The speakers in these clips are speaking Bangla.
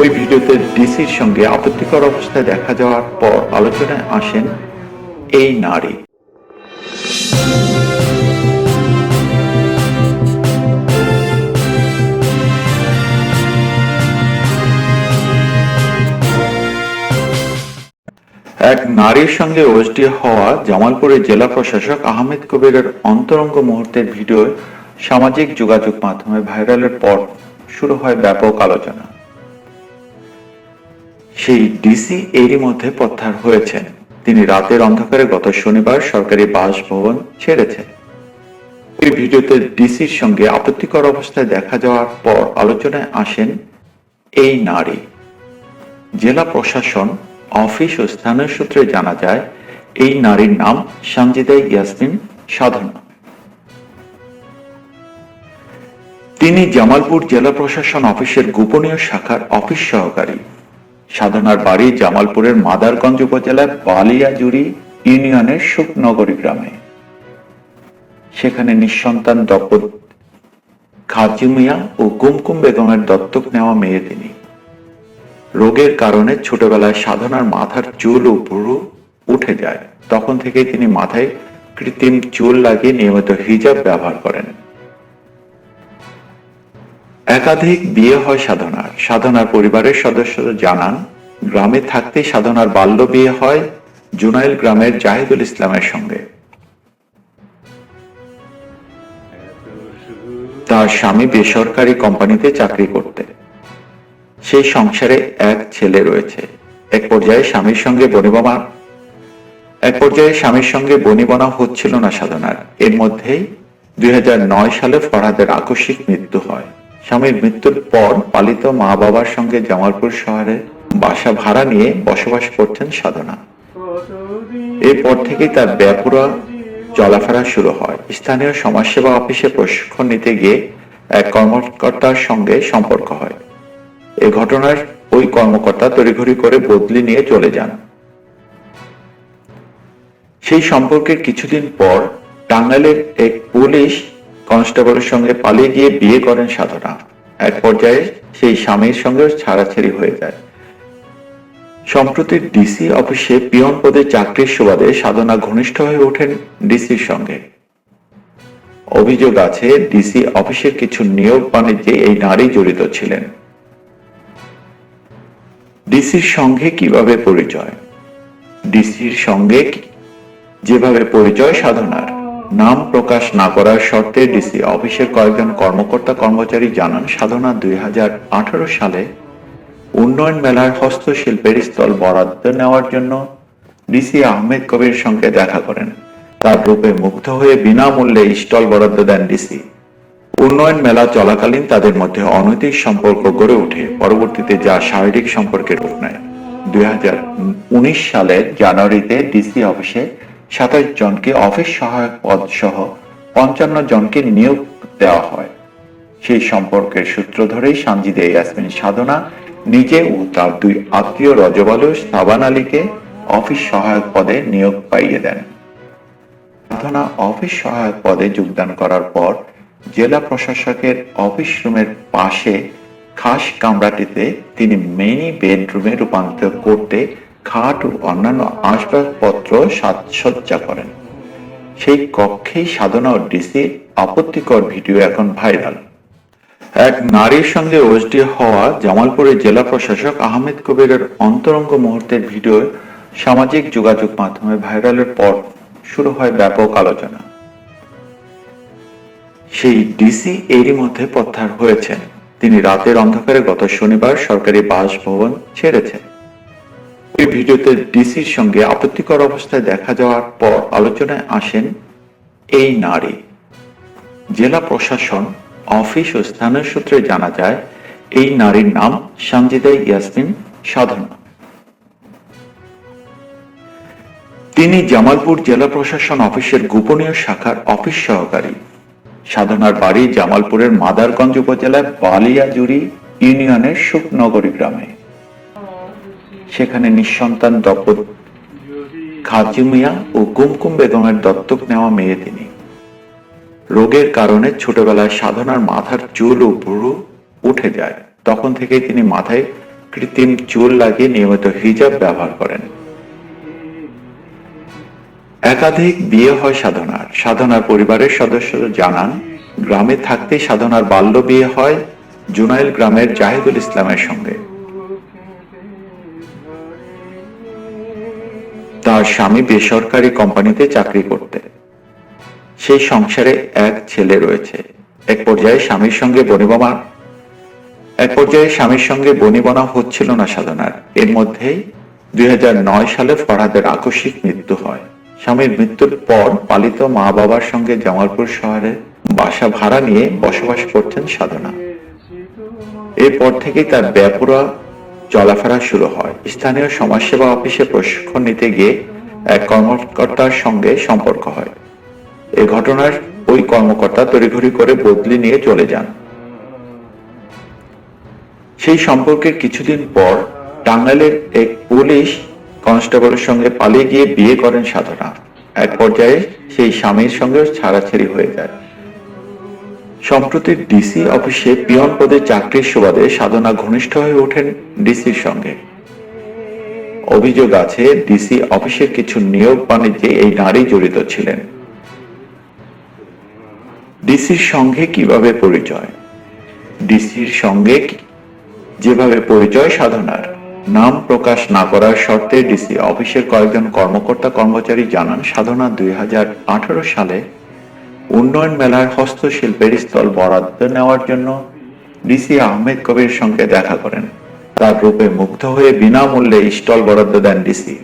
ওই ভিডিওতে ডিসির সঙ্গে আপত্তিকর অবস্থায় দেখা যাওয়ার পর আলোচনায় আসেন এই নারী। এক নারীর সঙ্গে ওএসডি হওয়া জামালপুরের জেলা প্রশাসক আহমেদ কবিরের অন্তরঙ্গ মুহূর্তের ভিডিও সামাজিক যোগাযোগ মাধ্যমে ভাইরালের পর শুরু হয় ব্যাপক আলোচনা। সেই ডিসি এরই মধ্যে প্রত্যাহার হয়েছেন। তিনি রাতের অন্ধকারে গত শনিবার সরকারি বাসভবন ছেড়েছেন। এই ভিডিওতে ডিসির সঙ্গে আপত্তিকর অবস্থায় দেখা যাওয়ার পর আলোচনায় আসেন এই নারী। জেলা প্রশাসন, অফিস ও স্থানীয় সূত্রে জানা যায়, এই নারীর নাম সানজিদা ইয়াসমিন সাধনা। তিনি জামালপুর জেলা প্রশাসন অফিসের গোপনীয় শাখার অফিস সহকারী। সাধনার বাড়ি জামালপুরের মাদারগঞ্জ উপজেলার বালিয়াজুরি ইউনিয়নের সুখনগরী গ্রামে। সেখানে নিঃসন্তান দম্পত খাজি মিয়া ও কুমকুম বেগমের দত্তক নেওয়া মেয়ে তিনি। রোগের কারণে ছোটবেলায় সাধনার মাথার চুল ও ভুরু উঠে যায়। তখন থেকে তিনি মাথায় কৃত্রিম চুল লাগিয়ে নিয়মিত হিজাব ব্যবহার করেন। একাধিক বিয়ে হয় সাধনার। সাধনার পরিবারের সদস্যরা জানান, গ্রামে থাকতেই সাধনার বাল্য বিয়ে হয় জুনাইল গ্রামের জাহিদুল ইসলামের সঙ্গে। তার স্বামী বেসরকারি কোম্পানিতে চাকরি করতে। সেই সংসারে এক ছেলে রয়েছে। এক পর্যায়ে স্বামীর সঙ্গে বনিবনা এক পর্যায়ে স্বামীর সঙ্গে বনিবনা হচ্ছিল না সাধনার। এর মধ্যেই দুই হাজার নয় সালে ফরহাদের আকস্মিক মৃত্যু হয়। স্বামীর মৃত্যুর পর পালিত মা বাবার সঙ্গে জামালপুর শহরে বাসা ভাড়া নিয়ে বসবাস করছেন সাধনা। এরপর থেকেই তার ব্যাপুরা চলাফেরা শুরু হয়। স্থানীয় সমাজসেবা অফিসে প্রশিক্ষণ নিতে গিয়ে এক কর্মকর্তার সঙ্গে সম্পর্ক হয়। এ ঘটনার ওই কর্মকর্তা তড়িঘড়ি করে বদলি নিয়ে চলে যান। সেই সম্পর্কের কিছুদিন পর টাঙ্গাইলের এক পুলিশ কনস্টেবলের সঙ্গে পালিয়ে গিয়ে বিয়ে করেন সাধনা। এক পর্যায়ে সেই স্বামীর সঙ্গে ছাড়াছাড়ি হয়ে যায়। সম্প্রতি ডিসি অফিসে পিয়ন পদে চাকরির সুবাদে সাধনা ঘনিষ্ঠ হয়ে ওঠেন ডিসির সঙ্গে। অভিযোগ আছে, ডিসি অফিসের কিছু নিয়োগ বাণিজ্যে এই নারী জড়িত ছিলেন। ডিসির সঙ্গে কীভাবে পরিচয়? ডিসির সঙ্গে যেভাবে পরিচয় সাধনার। নাম প্রকাশ না করার শর্তে ডিসি অফিসের কয়েকজন কর্মকর্তা কর্মচারী জানান, সাধনা দুই সালে উন্নয়ন মেলার হস্তশিল্পের স্থল বরাদ্দ নেওয়ার জন্য ডিসি আহমেদ কবির সঙ্গে দেখা করেন। তার রূপে মুগ্ধ হয়ে বিনামূল্যে স্টল বরাদ্দ দেন ডিসি। উন্নয়ন মেলা চলাকালীন তাদের মধ্যে অনৈতিক সম্পর্ক গড়ে ওঠে। পরবর্তীতে যা শারীরিক সম্পর্কের রূপ নেয়। দুই হাজার উনিশ সালের জানুয়ারিতে ডিসি অফিসে সাতাশ জনকে অফিস সহায়ক পদ সহ পঞ্চান্ন জনকে নিয়োগ দেওয়া হয়। সেই সম্পর্কের সূত্র ধরেই সানজিদে ইয়াসমিন সাধনা, নিজে ও তার দুই আত্মীয় রজবালু সাবান আলীকে অফিস সহায়ক পদে নিয়োগ পাইয়ে দেন। সাধনা অফিস সহায়ক পদে যোগদান করার পর জেলা প্রশাসকের অফিস রুমের পাশে খাস কামরাটিতে তিনি মিনি বেডরুমে রূপান্তর করতে খাট ও অন্যান্য আসবাবপত্র সাজসজ্জা করেন। সেই কক্ষেই সাধনা ও ডিসি আপত্তিকর ভিডিও এখন ভাইরাল। এক নারীর সঙ্গে ওএসডি হওয়া জামালপুরের জেলা প্রশাসক আহমেদ কবিরের অন্তরঙ্গ মুহূর্তের ভিডিও সামাজিক যোগাযোগ মাধ্যমে ভাইরালের পর শুরু হয় ব্যাপক আলোচনা। সেই ডিসি এরই মধ্যে প্রত্যাহার হয়েছেন। তিনি রাতের অন্ধকারে গত শনিবার সরকারি বাসভবন ছেড়েছেন। ওই ভিডিওতে ডিসির সঙ্গে আপত্তিকর অবস্থায় দেখা যাওয়ার পর আলোচনায় আসেন এই নারী। জেলা প্রশাসন, অফিস ও স্থানীয় সূত্রে জানা যায়, এই নারীর নাম সানজিদা ইয়াসমিন সাধনা। তিনি জামালপুর জেলা প্রশাসন অফিসের গোপনীয় শাখার অফিস সহকারী। সাধনার বাড়ি জামালপুরের মাদারগঞ্জ উপজেলার বালিয়াজুরি ইউনিয়নের সুখনগরী গ্রামে। সেখানে নিঃসন্তান দম্পত খাজি মিয়া ও কুমকুম বেগমের দত্তক নেওয়া মেয়ে তিনি। রোগের কারণে ছোটবেলায় সাধনার মাথার চুল ও ভুরু উঠে যায়। তখন থেকেই তিনি মাথায় কৃত্রিম চুল লাগিয়ে নিয়মিত হিজাব ব্যবহার করেন। একাধিক বিয়ে হয় সাধনার। সাধনার পরিবারের সদস্যরা জানান, গ্রামে থাকতে সাধনার বাল্য বিয়ে হয় জুনাইল গ্রামের জাহিদুল ইসলামের সঙ্গে। তার স্বামী বেসরকারি কোম্পানিতে চাকরি করতে। সেই সংসারে এক ছেলে রয়েছে। এক পর্যায়ে স্বামীর সঙ্গে বনিবমা এক পর্যায়ে স্বামীর সঙ্গে বনিবনা হচ্ছিল না সাধনার। এর মধ্যেই দুই হাজার নয় সালে ফরহাদের আকস্মিক মৃত্যু হয়। স্বামীর মৃত্যুর পর পালিত মা বাবার সঙ্গে জামালপুর শহরে বাসা ভাড়া নিয়ে বসবাস করছেন সাধনা। এরপর থেকেই তার ব্যাপুরা চলাফেরা শুরু হয়। স্থানীয় সমাজসেবা অফিসে প্রশিক্ষণ নিতে গিয়ে এক কর্মকর্তার সঙ্গে সম্পর্ক হয়। এ ঘটনার ওই কর্মকর্তা তড়িঘড়ি করে বদলি নিয়ে চলে যান। সেই সম্পর্কের কিছুদিন পর টাঙ্গাইলের এক পুলিশ কনস্টেবলের সঙ্গে পালিয়ে গিয়ে বিয়ে করেন সাধনা। এক পর্যায়ে সেই স্বামীর সঙ্গে ছাড়াছাড়ি হয়ে যায়। সম্প্রতি ডিসি অফিসে পিয়ন পদে চাকরির সুবাদে সাধনা ঘনিষ্ঠ হয়ে ওঠেন ডিসির সঙ্গে। অভিযোগ আছে, ডিসি অফিসের কিছু নিয়োগ বাণিজ্যে এই নারী জড়িত ছিলেন। ডিসির সঙ্গে কীভাবে পরিচয়? ডিসির সঙ্গে যেভাবে পরিচয় সাধনার, নাম প্রকাশ না করার শর্তে ডিসি অফিসের কয়েকজন কর্মকর্তা কর্মচারী জানান, সাধনা দুই হাজার আঠারো সালে উন্নয়ন মেলার হস্তশিল্পের স্থল বরাদ্দ নেওয়ার জন্য ডিসি আহমেদ কবির সঙ্গে দেখা করেন। তার রূপে মুগ্ধ হয়ে বিনামূল্যে স্টল বরাদ্দ দেন ডিসি।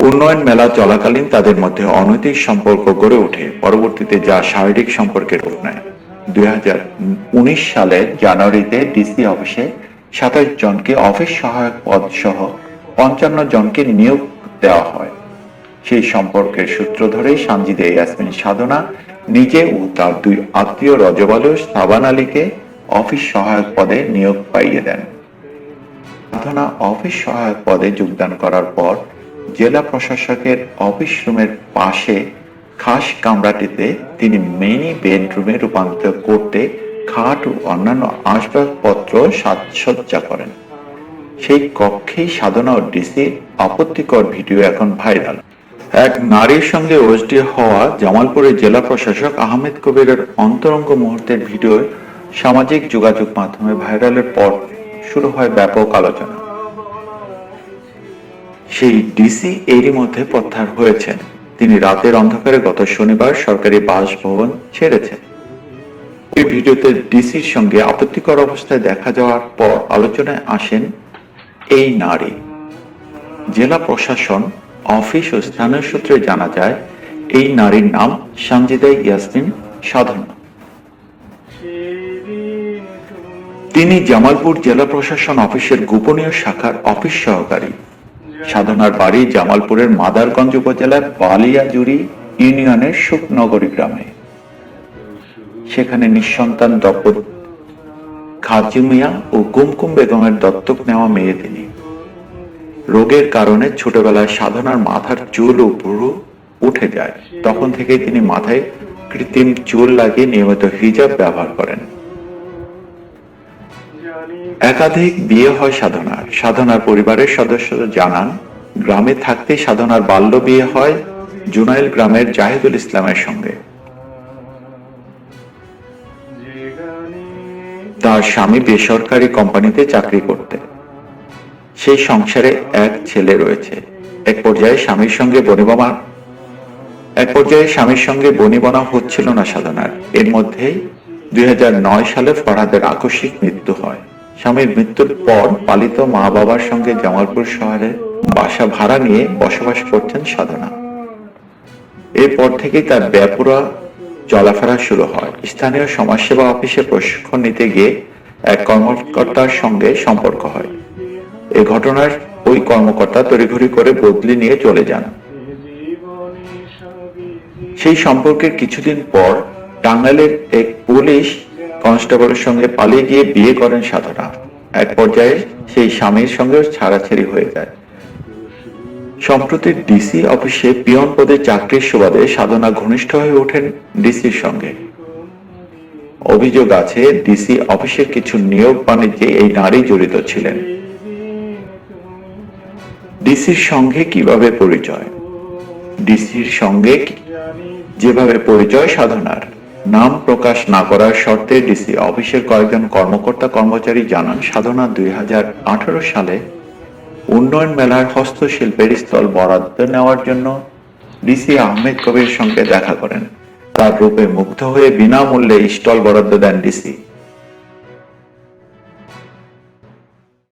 উন্নয়ন মেলা চলাকালীন তাদের মধ্যে অনৈতিক সম্পর্ক গড়ে ওঠে। পরবর্তীতে যা শারীরিক সম্পর্কের রূপ নেয়। দুই সালের জানুয়ারিতে ডিসি অফিসে সাতাশ জনকে অফিস সহায়ক পদ সহ পঞ্চান্ন জনকে নিয়োগ দেওয়া হয়। সেই সম্পর্কের সূত্র ধরেই সানজিদে ইয়াসমিন সাধনা নিজে ও তার দুই আত্মীয় রজব আলু সাবান আলীকে অফিস সহায়ক পদে নিয়োগ পাইয়ে দেন। সাধনা অফিস সহায়ক পদে যোগদান করার পর জেলা প্রশাসকের অফিস রুমের পাশে খাস কামরাটিতে তিনি মিনি বেডরুমে রূপান্তর করতে খাট ও অন্যান্য আসবাবপত্র সাজসজ্জা করেন। সেই কক্ষেই সাধনা ও ডিসি আপত্তিকর ভিডিও এখন ভাইরাল। এক নারীর সঙ্গে ওএসডি হওয়া জামালপুরের জেলা প্রশাসক আহমেদ কবিরের অন্তরঙ্গ মুহূর্তের ভিডিও সামাজিক যোগাযোগ মাধ্যমে ভাইরালের পর শুরু হয় ব্যাপক আলোচনা। সেই ডিসি এরই মধ্যে প্রত্যাহার হয়েছেন। তিনি রাতের অন্ধকারে গত শনিবার সরকারি বাসভবন ছেড়েছেন। ওই ভিডিওতে ডিসির সঙ্গে আপত্তিকর অবস্থায় দেখা যাওয়ার পর আলোচনায় আসেন এই নারী। জেলা প্রশাসন অফিস ও স্থানীয় সূত্রে জানা যায়, এই নারীর নাম সানজিদা ইয়াসমিন সাধনা। তিনি জামালপুর জেলা প্রশাসন অফিসের গোপনীয় শাখার অফিস সহকারী। সাধনার বাড়ি জামালপুরের মাদারগঞ্জ উপজেলার বালিয়াজুড়ি ইউনিয়নের সুখনগরী গ্রামে। সেখানে নিঃসন্তান দম্পতি খাজু মিয়া ও কুমকুম বেগমের দত্তক নেওয়া মেয়ে তিনি। রোগের কারণে ছোটবেলায় সাধনার মাথার চুল ও উঠে যায়। তখন থেকেই তিনি মাথায় কৃত্রিম চুল লাগিয়ে নিয়মিত হিজাব ব্যবহার করেন। একাধিক বিয়ে হয় সাধনার। সাধনার পরিবারের সদস্যরা জানান, গ্রামে থাকতে সাধনার বাল্য বিয়ে হয় জুনাইল গ্রামের জাহিদুল ইসলামের সঙ্গে। তার স্বামী বেসরকারি কোম্পানিতে চাকরি করতে সেই সংসারে এক ছেলে রয়েছে। এক পর্যায়ে স্বামীর সঙ্গে বনিবমা এক পর্যায়ে স্বামীর সঙ্গে বনিবনা হচ্ছিল না সাধনার। এর মধ্যেই দুই সালে ফরহাদের আকস্মিক মৃত্যু হয়। স্বামীর মৃত্যুর পর পালিত মা বাবার সঙ্গে জামালপুর শহরে বাসা ভাড়া নিয়ে বসবাস করছেন সাধনা। এরপর থেকেই তার ব্যাপুরা চলাফেরা শুরু হয়। স্থানীয় সমাজসেবা অফিসে প্রশিক্ষণ নিতে গিয়ে এক কর্মকর্তার সঙ্গে সম্পর্ক হয়। এ ঘটনার ওই কর্মকর্তা তড়িঘড়ি করে বদলি নিয়ে চলে যান। সেই সম্পর্কের কিছুদিন পর টাঙ্গাইলের এক পুলিশ কনস্টেবলের সঙ্গে পালিয়ে গিয়ে বিয়ে করেন সাধনা। এক পর্যায়ে সেই স্বামীর সঙ্গে ছাড়াছাড়ি হয়ে যায়। সম্প্রতি ডিসি অফিসে পিয়ন পদে চাকরির সুবাদে সাধনা ঘনিষ্ঠ হয়ে ওঠেন ডিসির সঙ্গে। অভিযোগ আছে, ডিসি অফিসের কিছু নিয়োগ বাণিজ্যে এই নারী জড়িত ছিলেন। ডিসির সঙ্গে কীভাবে পরিচয়? ডিসির সঙ্গে যেভাবে পরিচয় সাধনার, নাম প্রকাশ না করার শর্তে ডিসি অফিসের কয়েকজন কর্মকর্তা কর্মচারী জানান, সাধনা দুই হাজার আঠারো সালে উন্নয়ন মেলার হস্তশিল্পের স্থল বরাদ্দ নেওয়ার জন্য ডিসি আহমেদ কবির সঙ্গে দেখা করেন। তার রূপে মুগ্ধ হয়ে বিনামূল্যে স্টল বরাদ্দ দেন ডিসি।